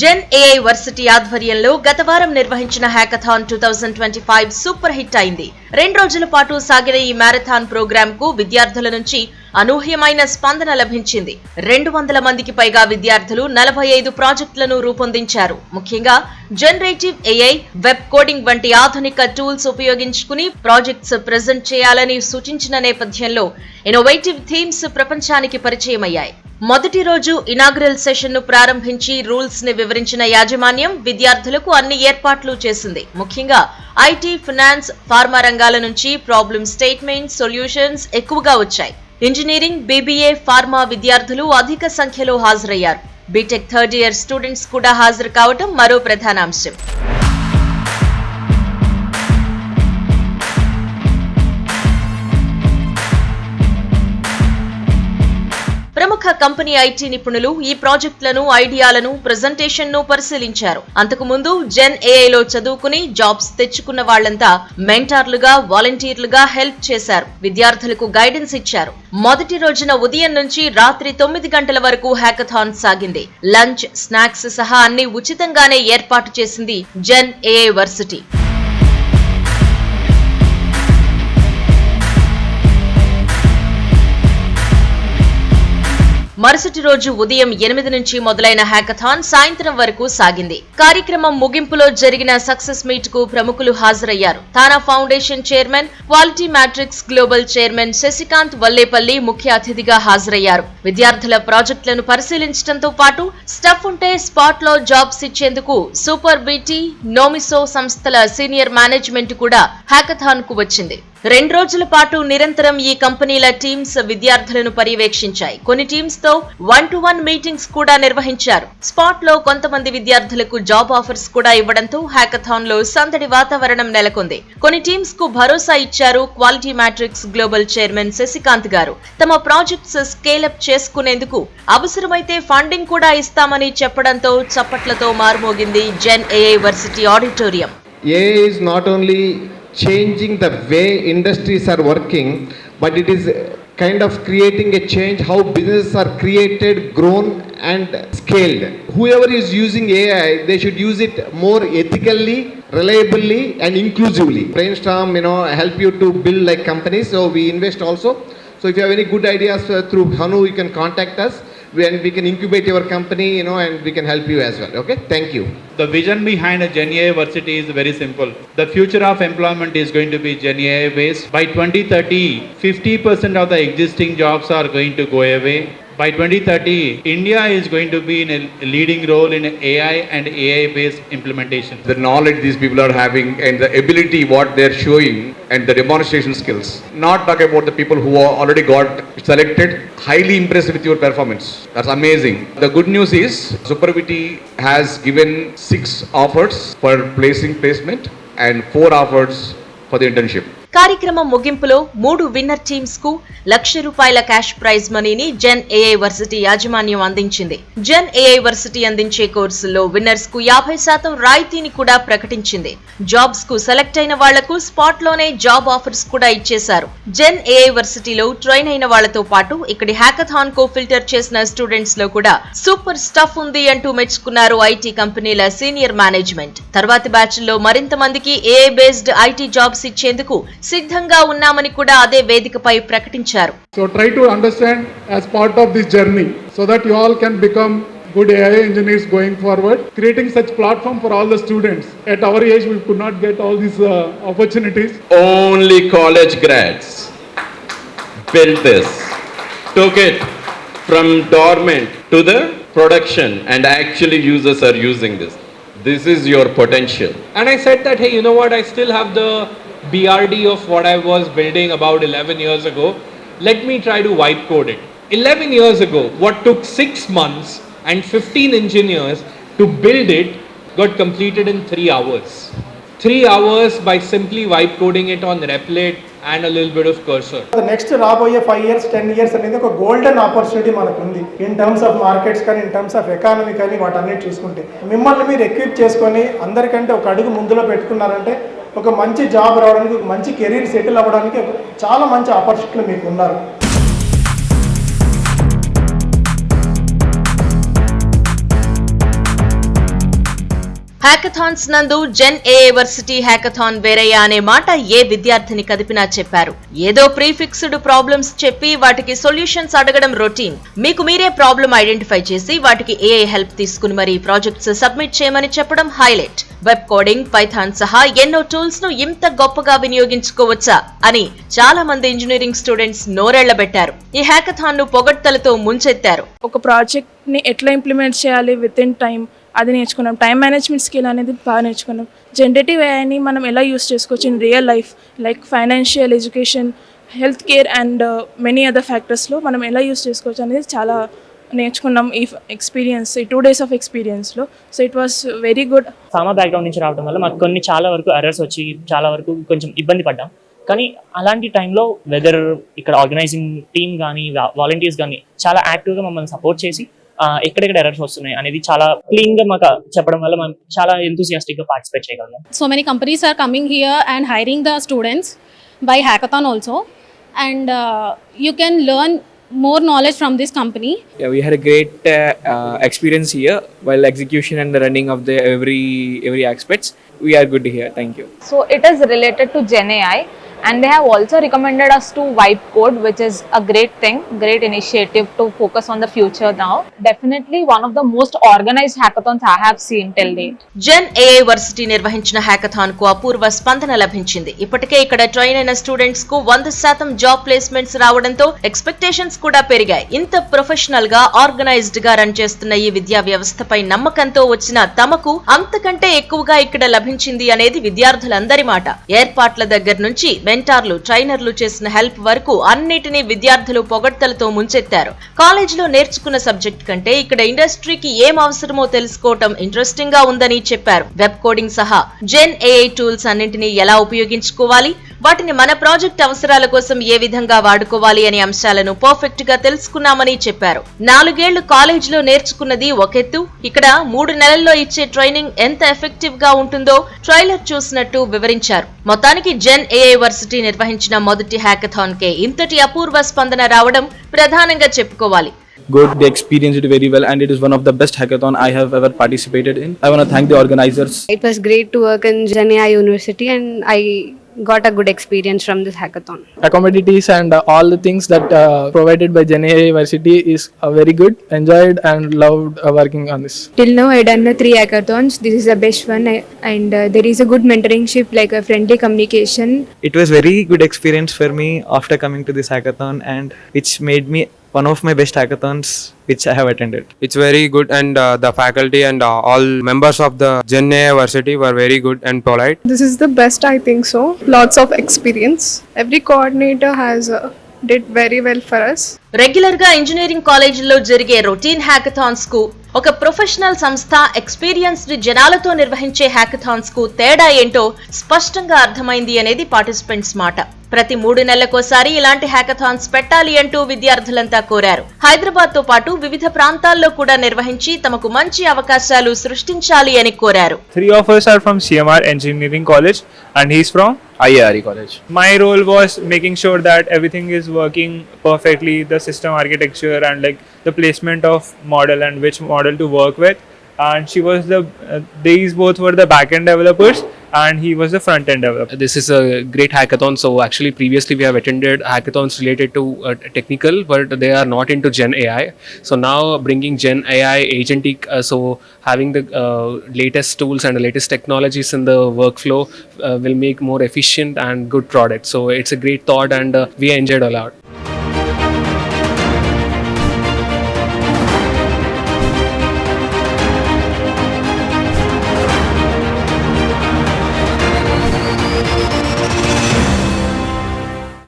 జెన్ AI varsity ఆధ్వర్యంలో గత వారం నిర్వహించిన hackathon two thousand twenty five super hit అయింది. రెండు రోజుల పాటు సాగిన ఈ మ్యారథాన్ ప్రోగ్రామ్కు విద్యార్థుల నుంచి అనూహ్యమైన స్పందన లభించింది. రెండు వందల మందికి పైగా విద్యార్థులు నలభై ఐదు ప్రాజెక్టులను రూపొందించారు. ముఖ్యంగా జనరేటివ్ ఏఐ వెబ్ కోడింగ్ వంటి ఆధునిక టూల్స్ ఉపయోగించుకుని ప్రాజెక్ట్స్ ప్రజెంట్ చేయాలని సూచించిన నేపథ్యంలో ఇన్నోవేటివ్ థీమ్స్ ప్రపంచానికి పరిచయమయ్యాయి. మొదటి రోజు ఇనాగ్రల్ సెషన్ను ప్రారంభించి రూల్స్ని వివరించిన యాజమాన్యం విద్యార్థులకు అన్ని ఏర్పాట్లు చేసింది. ముఖ్యంగా ఐటీ ఫినాన్స్ ఫార్మా రంగాల నుంచి ప్రాబ్లమ్ స్టేట్మెంట్ సొల్యూషన్స్ ఎక్కువగా వచ్చాయి. ఇంజనీరింగ్ బీబీఏ ఫార్మా విద్యార్థులు అధిక సంఖ్యలో హాజరయ్యారు. బీటెక్ థర్డ్ ఇయర్ స్టూడెంట్స్ కూడా హాజరు కావటం మరో ప్రధాన కంపెనీ ఐటీ నిపుణులు ఈ ప్రాజెక్టులను ఐడియాలను ప్రెజెంటేషన్ను పరిశీలించారు. అంతకు ముందు జెన్ ఏఐ లో చదువుకుని జాబ్స్ తెచ్చుకున్న వాళ్ళంతా మెంటార్లుగా వాలంటీర్లుగా హెల్ప్ చేశారు. విద్యార్థులకు గైడెన్స్ ఇచ్చారు. మొదటి రోజున ఉదయం నుంచి రాత్రి తొమ్మిది గంటల వరకు హ్యాకథాన్ సాగింది. లంచ్ స్నాక్స్ సహా అన్ని ఉచితంగానే ఏర్పాటు చేసింది జెన్ ఏఐ వర్సిటీ. మరుసటి రోజు ఉదయం ఎనిమిది నుంచి మొదలైన హ్యాకథాన్ సాయంత్రం వరకు సాగింది. కార్యక్రమం ముగింపులో జరిగిన సక్సెస్ మీట్కు ప్రముఖులు హాజరయ్యారు. TANA foundation chairman Quality Matrix Global chairman Sasikanth Vallepalli ముఖ్య అతిథిగా హాజరయ్యారు. విద్యార్థుల ప్రాజెక్టులను పరిశీలించడంతో పాటు స్టఫ్ ఉంటే స్పాట్లో జాబ్స్ ఇచ్చేందుకు సూపర్ బీటీ నోమిసో సంస్థల సీనియర్ మేనేజ్మెంట్ కూడా హ్యాకథాన్కు వచ్చింది. రెండు రోజుల పాటు నిరంతరం ఈ కంపెనీల టీమ్స్ విద్యార్థులను పర్యవేక్షించాయి. కొన్ని టీమ్స్తో వన్ టు వన్ మీటింగ్స్ కూడా నిర్వహించారు. స్పాట్లో కొంతమంది విద్యార్థులకు జాబ్ ఆఫర్స్ కూడా ఇవ్వడంతో హ్యాకథాన్లో సందడి వాతావరణం నెలకొంది. కొన్ని టీమ్స్కు భరోసా ఇచ్చారు Quality Matrix Global chairman Sasikanth garu. తమ ప్రాజెక్ట్స్ స్కేలప్ చేసుకునేందుకు అవసరమైతే ఫండింగ్ కూడా ఇస్తామని చెప్పడంతో చప్పట్లతో మారుమోగింది Gen AI versity auditorium. AI is not only changing the way industries are working, but it is kind of creating a change how businesses are created, grown, and scaled. Whoever is using AI, they should use it more ethically, reliably, and inclusively. Brainstorm, you know, help you to build like companies. So we invest also. So if you have any good ideas uh, through Hanu, you can contact us. And we can incubate your company, you know, and we can help you as well. Okay, thank you. The vision behind a Gen AI is very simple. The future of employment is going to be Gen AI based. By 2030, 50% of the existing jobs are going to go away. By 2030, India is going to be in a leading role in AI and AI based implementation. the knowledge these people are having and the ability what they're showing and the demonstration skills. Not talk about the people who are already got selected, highly impressed with your performance. That's amazing. The good news is Supervity has given six offers for placing placement and four offers for the internship. కార్యక్రమం ముగింపులో మూడు winner టీమ్స్కు లక్ష రూపాయల cash prize మనీని gen AI varsity యాజమాన్యం అందించింది. జెన్ AI varsity అందించే కోర్సుల్లో విన్నర్స్కు యాభై శాతం రాయితీని కూడా ప్రకటించింది. జాబ్స్కు సెలెక్ట్ అయిన వాళ్ళకు స్పాట్లోనే జాబ్ ఆఫర్స్ కూడా ఇచ్చేశారు. జెన్ ఏఐ వర్సిటీలో ట్రైన్ అయిన వాళ్ళతో పాటు ఇక్కడి హ్యాకథాన్ కో ఫిల్టర్ చేసిన స్టూడెంట్స్లో కూడా సూపర్ స్టఫ్ ఉంది అంటూ మెచ్చుకున్నారు ఐటీ కంపెనీల సీనియర్ మేనేజ్మెంట్. తర్వాతి బ్యాచ్లో మరింత మందికి ఏఐ బేస్డ్ ఐటీ జాబ్స్ ఇచ్చేందుకు సిద్ధంగా ఉన్నామని కూడా అదే వేదికపై ప్రకటించారు So try to understand as part of this journey so that you all can become good AI engineers going forward. Creating such platform for all the students. At our age, we could not get all these uh, opportunities. only college grads built this, took it from dormant to the production, and actually users are using this. This is your potential. And I said that, hey, you know what? I still have the BRD of what I was building about 11 years ago. Let me try to wipe code it. 11 years ago, what took six months and 15 engineers to build it got completed in three hours. Three hours by simply wipe coding it on Replit and a little bit of cursor. Next రాబోయే five years ten years అనేది ఒక golden opportunity మనకు ఉంది in terms of markets కానీ in terms of economy కానీ వాటన్నిటి చూసుకుంటే మిమ్మల్ని మీరు ఎక్విప్ చేసుకొని అందరికంటే ఒక అడుగు ముందులో పెట్టుకున్నారంటే ఒక మంచి జాబ్ రావడానికి ఒక మంచి కెరీర్ సెటిల్ అవ్వడానికి చాలా మంచి ఆపర్చునిటీలు మీకు ఉన్నారు హ్యాకథాన్స్ నందు జెన్ ఏవర్సిటీ హ్యాకథాన్ వేరయ్యా అనే మాట ఏ విద్యార్థిని కదిపినా చెప్పారు. ఏదో ప్రీఫిక్స్డ్ ప్రాబ్లమ్స్ చెప్పి వాటికి సొల్యూషన్స్ అడగడం రొటీన్ మీకు మీరే ప్రాబ్లం ఐడెంటిఫై చేసి వాటికి ఏఐ హెల్ప్ తీసుకుని మరి ప్రాజెక్ట్స్ సబ్మిట్ చేయమని చెప్పడం హైలైట్ వెబ్ కోడింగ్ పైథాన్ సహా ఎన్నో టూల్స్ను ఇంత గొప్పగా వినియోగించుకోవచ్చా అని చాలా మంది ఇంజనీరింగ్ స్టూడెంట్స్ నోరెళ్ళబెట్టారు ఈ హ్యాకథాన్ను పొగడ్తలతో ముంచెత్తారు. ఒక ప్రాజెక్ట్ని ఎట్లా ఇంప్లిమెంట్ చేయాలి విత్ ఇన్ టైం అది నేర్చుకున్నాం. టైం మేనేజ్మెంట్ స్కిల్ అనేది బాగా నేర్చుకున్నాం. జనరేటివ్ ఏఐని మనం ఎలా యూస్ చేసుకోవచ్చు in real life like financial education health care and many other ఫ్యాక్టర్స్లో మనం ఎలా యూస్ చేసుకోవచ్చు అనేది చాలా నేర్చుకున్నాం ఈ ఎక్స్పీరియన్స్ ఈ two days of ఎక్స్పీరియన్స్లో so it was very good pharma background నుంచి రావడం వల్ల మాకు కొన్ని చాలా వరకు ఎర్రర్స్ వచ్చి చాలా వరకు కొంచెం ఇబ్బంది పడ్డాం. కానీ అలాంటి టైంలో వెదర్ ఇక్కడ ఆర్గనైజింగ్ టీమ్ కానీ వాలంటీర్స్ కానీ చాలా యాక్టివ్గా మమ్మల్ని సపోర్ట్ చేసి ఎక్కడెక్కడ ఎర్రర్స్ వస్తున్నాయి అనేది చాలా క్లీన్గా మాకు చెప్పడం వల్ల మనం చాలా enthusiastic గా పార్టిసిపేట్ చేయగలం many companies are coming here and hiring the students by hackathon also and uh, you can learn more knowledge from this company Yeah, we had a great uh, uh, experience here while execution and the running of the every every aspects. We are good here. Thank you. So it is related to Gen AI and they have also recommended us to wipe code which is a great thing, great initiative to focus on the future now. Definitely one of the most organized hackathons I have seen till date. Gen AI varsity నిర్వహించిన హ్యాకథాన్కు అపూర్వ స్పందన లభించింది ఇప్పటికే ఇక్కడ train అయిన స్టూడెంట్స్కు వంద శాతం job placements రావడంతో ఎక్స్పెక్టేషన్స్ కూడా పెరిగాయి ఇంత ప్రొఫెషనల్గా ఆర్గనైజ్డ్గా రన్ చేస్తున్న ఈ విద్యా వ్యవస్థపై నమ్మకంతో వచ్చిన తమకు అంతకంటే ఎక్కువగా ఇక్కడ లభించింది అనేది విద్యార్థులందరి మాట ఏర్పాట్ల దగ్గర నుంచి మెంటార్లు ట్రైనర్లు చేసిన హెల్ప్ వరకు అన్నిటినీ విద్యార్థులు పొగడ్తలతో ముంచెత్తారు. కాలేజీలో నేర్చుకున్న సబ్జెక్ట్ కంటే ఇక్కడ ఇండస్ట్రీకి ఏం అవసరమో తెలుసుకోవటం ఇంట్రెస్టింగ్గా ఉందని చెప్పారు. వెబ్ కోడింగ్ సహా జెన్ ఏఐ టూల్స్ అన్నింటినీ ఎలా ఉపయోగించుకోవాలి? వాటిని మన ప్రాజెక్ట్ అవసరాల కోసం ఏ విధంగా వాడుకోవాలి అనే అంశాలను పర్ఫెక్ట్గా తెలుసుకున్నామని చెప్పారు నాలుగేళ్ళు కాలేజీలో నేర్చుకున్నది ఒకెత్తు ఇక్కడ మూడు నెలల్లో ఇచ్చే ట్రైనింగ్ ఎంత ఎఫెక్టివ్గా ఉంటుందో ట్రైలర్ చూసినట్టు వివరించారు మొత్తానికి జెన్ ఏఐ వర్సిటీ నిర్వహించిన మొదటి హ్యాకథాన్ కే ఇంతటి అపూర్వ స్పందన రావడం ప్రధానంగా చెప్పుకోవాలి Good. They experienced it very well, and it is one of the best hackathon I have ever participated in. I want to thank the organizers. It was great to work in AI University and I got a good experience from this hackathon. Accommodations and uh, all the things that uh, provided by Gen AI University is uh, very good. Enjoyed and loved uh, working on this. Till now, I done the three hackathons. This is the best one, I- and uh, there is a good mentoringship, like a friendly communication. It was very good experience for me after coming to this hackathon, and which made me one of my best hackathons which I have attended. It's very good, and uh, the faculty and uh, all members of the Gen AI Varsity were very good and polite. This is the best, I think so. Lots of experience. Every coordinator has uh, did very well for us. రెగ్యులర్గా engineering కాలేజీల్లో జరిగే routine హ్యాకథాన్స్కు ఒక professional సంస్థ experienced జనాలతో నిర్వహించే హ్యాకథాన్స్కు తేడా ఏంటో స్పష్టంగా అర్థమైంది అనేది పార్టిసిపెంట్స్ మాట. ప్రతి మూడు నెలలకోసారి ఇలాంటి హ్యాకథాన్స్ పెట్టాలి అంటూ విద్యార్థులంతా కోరారు. హైదరాబాద్తో పాటు వివిధ ప్రాంతాల్లో కూడా నిర్వహించి తమకు మంచి అవకాశాలు సృష్టించాలి అని కోరారు. Three offers are from CMR engineering college and his from IARE College. my role was making sure that everything is working perfectly the system architecture and like the placement of model and which model to work with and she was the uh, these both were the backend developers and he was the front end developer This is a great hackathon. So actually, previously we have attended hackathons related to uh, technical, but they are not into Gen AI. So now bringing Gen AI agentic, uh, so having the uh, latest tools and the latest technologies in the workflow uh, will make more efficient and good product. So it's a great thought, and uh, we enjoyed a lot.